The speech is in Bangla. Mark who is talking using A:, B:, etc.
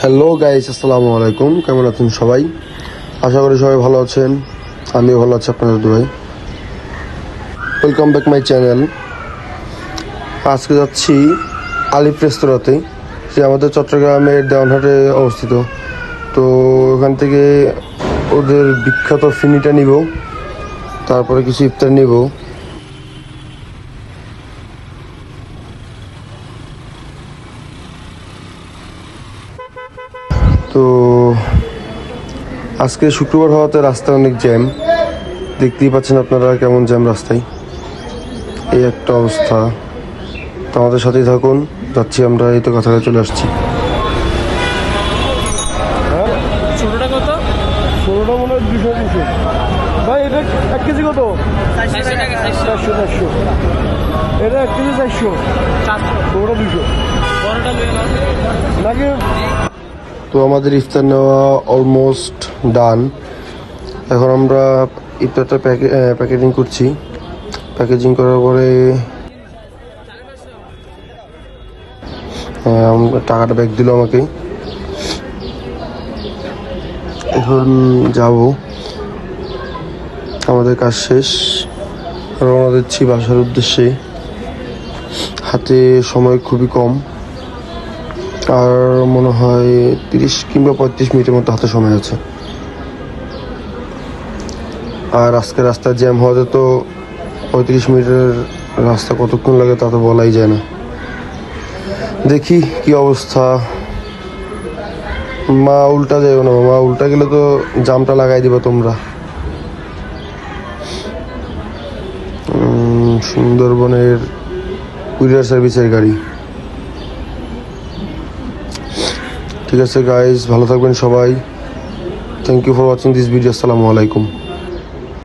A: হ্যালো গাইস, আসসালামু আলাইকুম। কেমন আছেন সবাই? আশা করি সবাই ভালো আছেন। আমিও ভালো আছি আপনাদের দুই ওয়েলকাম ব্যাক মাই চ্যানেল আজকে যাচ্ছি আলিফ রেস্তোরাঁতে, যে আমাদের চট্টগ্রামের দেওয়ানহাটে অবস্থিত। তো ওখান থেকে ওদের বিখ্যাত ফিনিটা নিব, তারপরে কিছু ইফতার নিব। তো আজকে শুক্রবার হওয়াতে রাস্তায় অনেক জ্যাম। দেখতেই পাচ্ছেন আপনারা কেমন জ্যাম রাস্তায়। এই একটা অবস্থা। তো আমাদের সাথেই থাকুন। যাচ্ছি আমরা এই তো কাছাকাছি চলে আসছি।
B: ভাই এটা এক কেজি কত?
C: চারশো চারশো।
B: এটা এক কেজি চারশো। দুশো। নাকি
A: তো আমাদের ইফতার নেওয়া অলমোস্ট ডান এখন আমরা ইফতারটা প্যাকে প্যাকেজিং করছি। প্যাকেজিং করার পরে টাকাটা ব্যাগ দিল আমাকে। এখন যাব। আমাদের কাজ শেষ। রওনা দিচ্ছি বাসার উদ্দেশ্যে। হাতে সময় খুবই কম। আর মনে হয় তিরিশ কিংবা পঁয়ত্রিশ মিনিটের মতো হাতে সময় আছে। আর আজকে রাস্তায় জ্যাম হওয়াতে তো পঁয়ত্রিশ মিনিটের রাস্তা কতক্ষণ লাগে তা তো বলাই যায় না। দেখি কি অবস্থা। মা উল্টা যাইও না মা উল্টা গেলে তো জামটা লাগাই দিবা তোমরা। সুন্দরবনের কুরিয়ার সার্ভিসের গাড়ি। ঠিক আছে গাইজ ভালো থাকবেন সবাই। Thank you for watching this video আসসালামু আলাইকুম